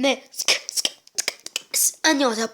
네. 안녕하세요.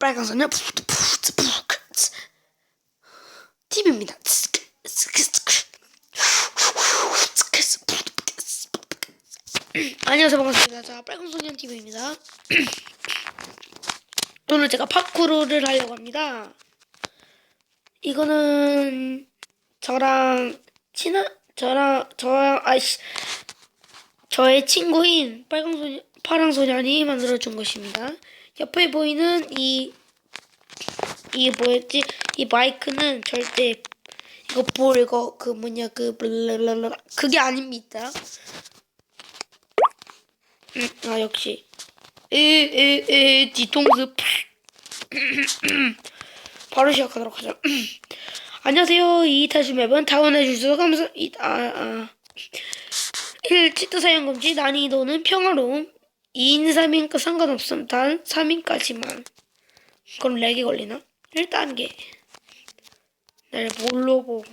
빨간 소녀 TV입니다. 안녕하세요. 반갑습니다. 자, 빨간 소년 TV입니다. 오늘 제가 파쿠르를 하려고 합니다. 이거는 저랑 친한 저랑 저랑 아이씨 저의 친구인 빨강 소년 파랑 소년이 만들어 준 것입니다. 옆에 보이는 이이 뭐였지? 이 마이크는 절대 이거 볼 이거 그 뭐냐 그 블라라라 그게 아닙니다. 음, 아 역시 에에에 뒤통수 바로 시작하도록 하죠. 안녕하세요. 이 타주 맵은 다운해 주셔서 감사. 이, 아, 아. 1. 치트 사용 금지. 난이도는 평화로움. 2인 3인과 상관없음. 단 3인까지만. 그럼 렉이 걸리나? 1단계. 나를 뭘로 보고.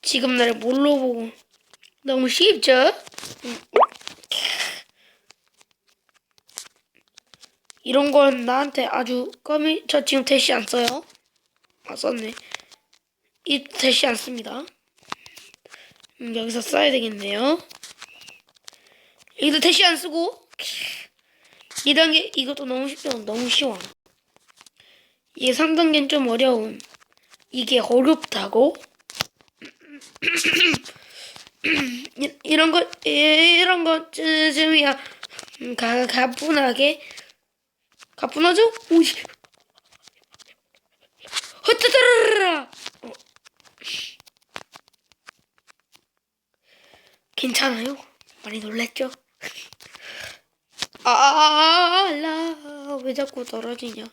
지금 나를 뭘로 보고. 너무 쉽죠? 음. 이런 건 나한테 아주 껌이 저 지금 대시 안 써요. 아 썼네. 이안 씁니다. 음, 여기서 써야 되겠네요. 여기도 대시 안 쓰고 2단계 이것도 너무 쉽죠. 너무 쉬워. 이게 3단계는 좀 어려운. 이게 어렵다고? 이, 이런 거 이런 거 쯤이야 음, 가, 가뿐하게 가뿐하죠? 오이 헛뜨르르라 괜찮아요? 많이 놀랬죠? 아 라 왜 자꾸 떨어지냐?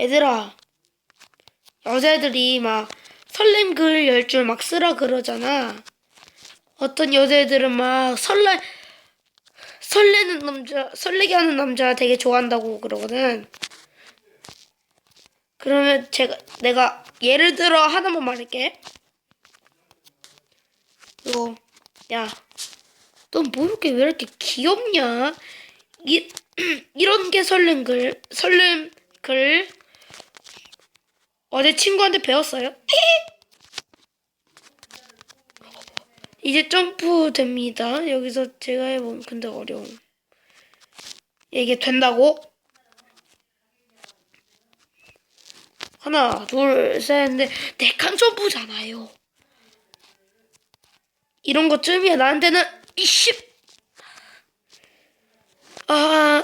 얘들아 여자애들이 막 설렘 글 열 줄 막 쓰라 그러잖아. 어떤 여자애들은 막 설레 설레는 남자 설레게 하는 남자 되게 좋아한다고 그러거든. 그러면 제가 내가 예를 들어 하나만 말할게. 이거 야, 넌뭐 이렇게 왜 이렇게 귀엽냐? 이 이런 게 설렘 글 설렘 글 어제 친구한테 배웠어요. 이제 점프 됩니다. 여기서 제가 해보면 근데 어려워. 이게 된다고? 하나, 둘, 셋, 넷. 네칸 점프잖아요. 이런 것쯤이야. 나한테는 이씨. 아,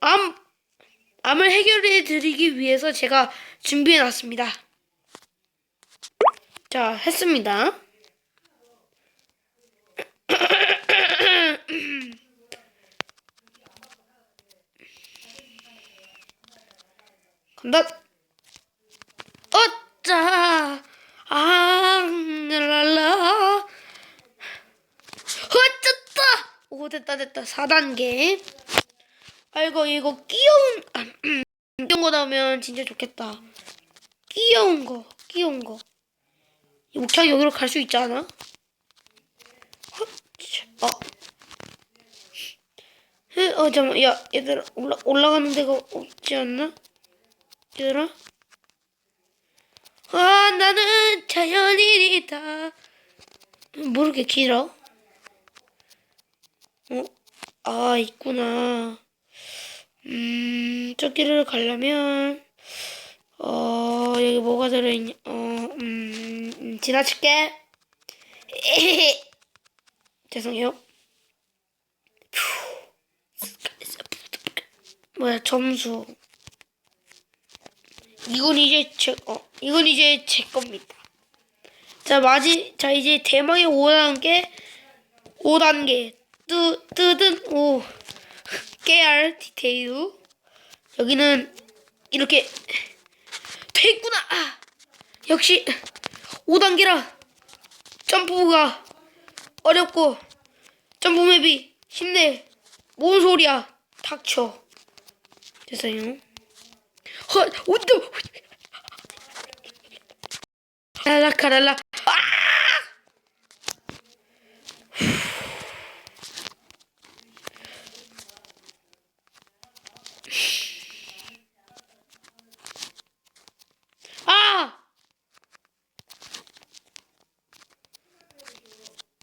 암, 암을 해결해 드리기 위해서 제가 준비해 놨습니다. 자, 했습니다. 간다. 어짜. 아, 랄라. 어쩌다. 오, 됐다, 됐다. 4단계. 아이고, 이거 귀여운, 아, 음, 이런 거 나오면 진짜 좋겠다. 귀여운 거, 귀여운 거. 이 목창 여기로 갈 수 있지 않아? 헛, 어. 흐, 어, 잠깐만. 야, 얘들아, 올라, 올라가는 데가 없지 않나? 얘들아? 아, 나는 자연인이다. 모르게 길어? 어? 아, 있구나. 음, 저기를 가려면, 어, 여기 뭐가 들어있냐, 어, 음, 음, 지나칠게. 죄송해요. 뭐야, 점수. 이건 이제 제, 어, 이건 이제 제 겁니다. 자, 마지, 자, 이제 대망의 5단계, 5단계, 뜨, 뜯은, 오, 깨알 디테일. 여기는 이렇게 돼 있구나. 아, 역시 5단계라 점프가 어렵고 점프 맵이 힘내. 뭔 소리야? 닥쳐. 됐어요. 헛, 온도. 카랄라 카랄라. 아!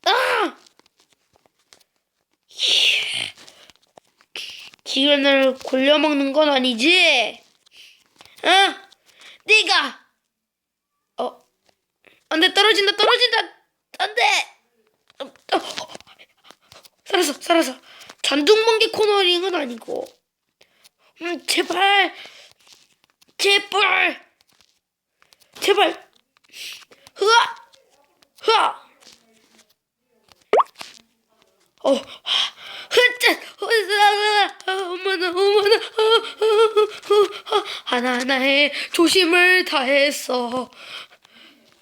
아! 아! 지금 을 골려 먹는 건 아니지? 어? 네가. 어? 안돼 떨어진다 떨어진다. 안돼. 어, 어. 살았어 살았어. 전둥번개 코너링은 아니고. 음 제발. 제발. 제발. 흐아 흐아 어 흐짜 어머나 어머나 하나하나에 조심을 다했어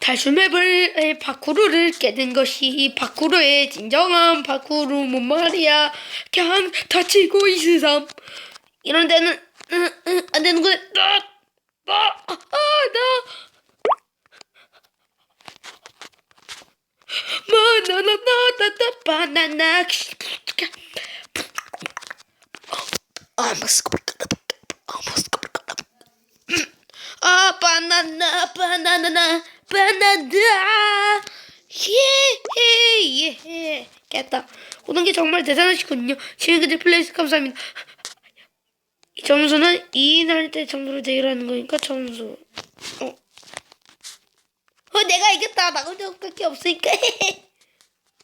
탈출맵을 파쿠르를 깨는 것이 파쿠르의 진정한 파쿠르문 말이야? 그냥 다치고 있으삼 이런 데는 안 되는구나. 아, 아, 아,나나나 아 바나나. 깼다. 오는 게 정말 대단하시군요. 지금까지 플레이스 감사합니다. 이 점수는 2인 할 때 점수를 대결하는 거니까 점수. 어, 어 내가 이겼다 나 혼자 밖에 없으니까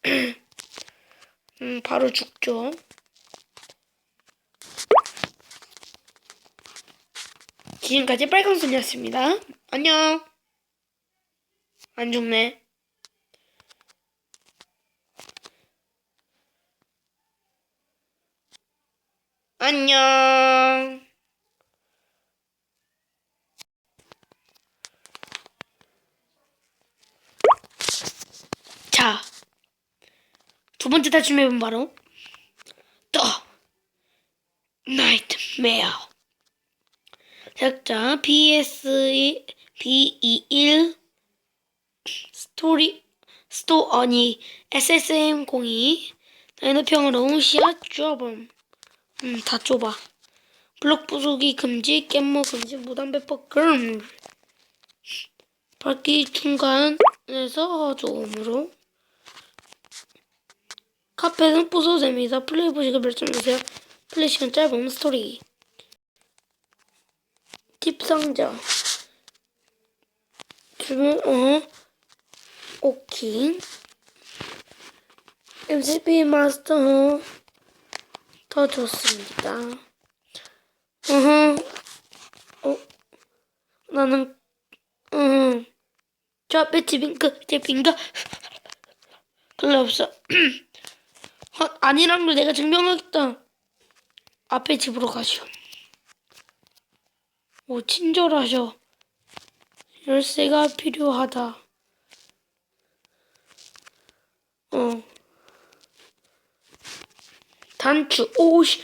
음 바로 죽죠 지금까지 빨강순이었습니다. 안녕. 안 죽네. 안녕. 자, 두 번째 탈출 맵은 바로 더 나이트메어. 제작자 BS B21 스토리 스토어니 SSM02 나이너평으로 씨앗 좁음. 음다 좁아. 블록 부수기 금지 깻모 금지 무담배법 금 밝기 중간에서 저음으로 카페는 부숴도 됩니다 플레이 보시고 결정하세요. 플레이 시간 짧은 스토리. 팁 상자. 주문 어? 오케이. MCP 마스터. 더 좋습니다. 으흠. 어? 나는 음. 저 앞에 집인가 집인가 별로 없어. 어, 아니란 걸 내가 증명하겠다. 앞에 집으로 가시오. 오, 친절하셔. 열쇠가 필요하다. 어. 단추, 오씨.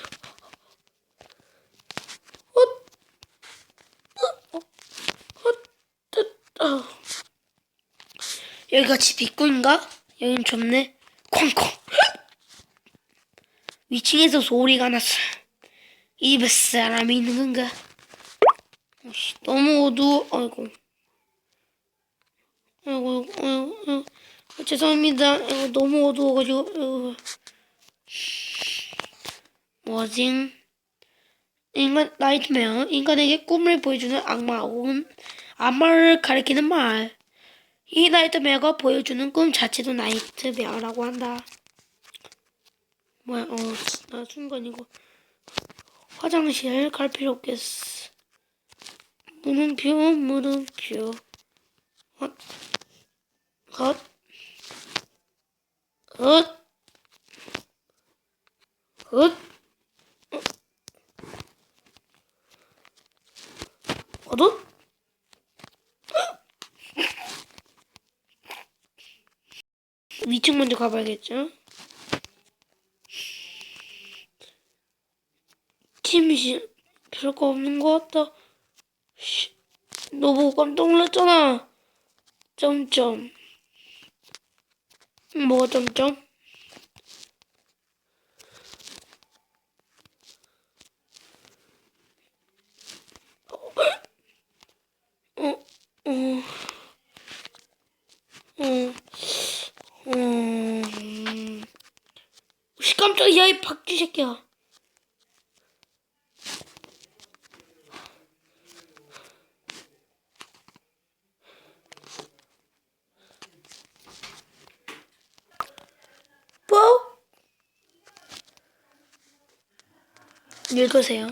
어, 어. 여기가 집 입구인가? 여긴 좁네. 콩콩. 위층에서 소리가 났어. 이 집에 사람이 있는 건가? 어씨, 너무 어두워. 아이고. 아이고, 아이고, 아이고. 아, 죄송합니다. 아이고, 너무 어두워가지고. 아이고. 뭐지? 인간 나이트메어 인간에게 꿈을 보여주는 악마 혹은 악마를 가리키는 말. 이 나이트메어가 보여주는 꿈 자체도 나이트메어라고 한다. 뭐야? 어, 나 순간이고 화장실 갈 필요 없겠어. 물음표, 물음표. 헛, 헛, 헛, 헛. 헛? 위층 먼저 가봐야겠죠? 팀이 별거 없는 것 같다. 씨, 너 보고 깜짝 놀랐잖아. 점점. 뭐가 점점? 어, 어, 어, 어, 씨, 깜짝이야, 이 박쥐 새끼야. 뭐? 읽으세요.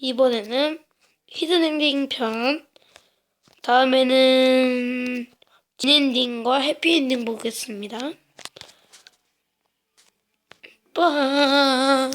이번에는 히든엔딩 편, 다음에는 진엔딩과 해피엔딩 보겠습니다. 빠.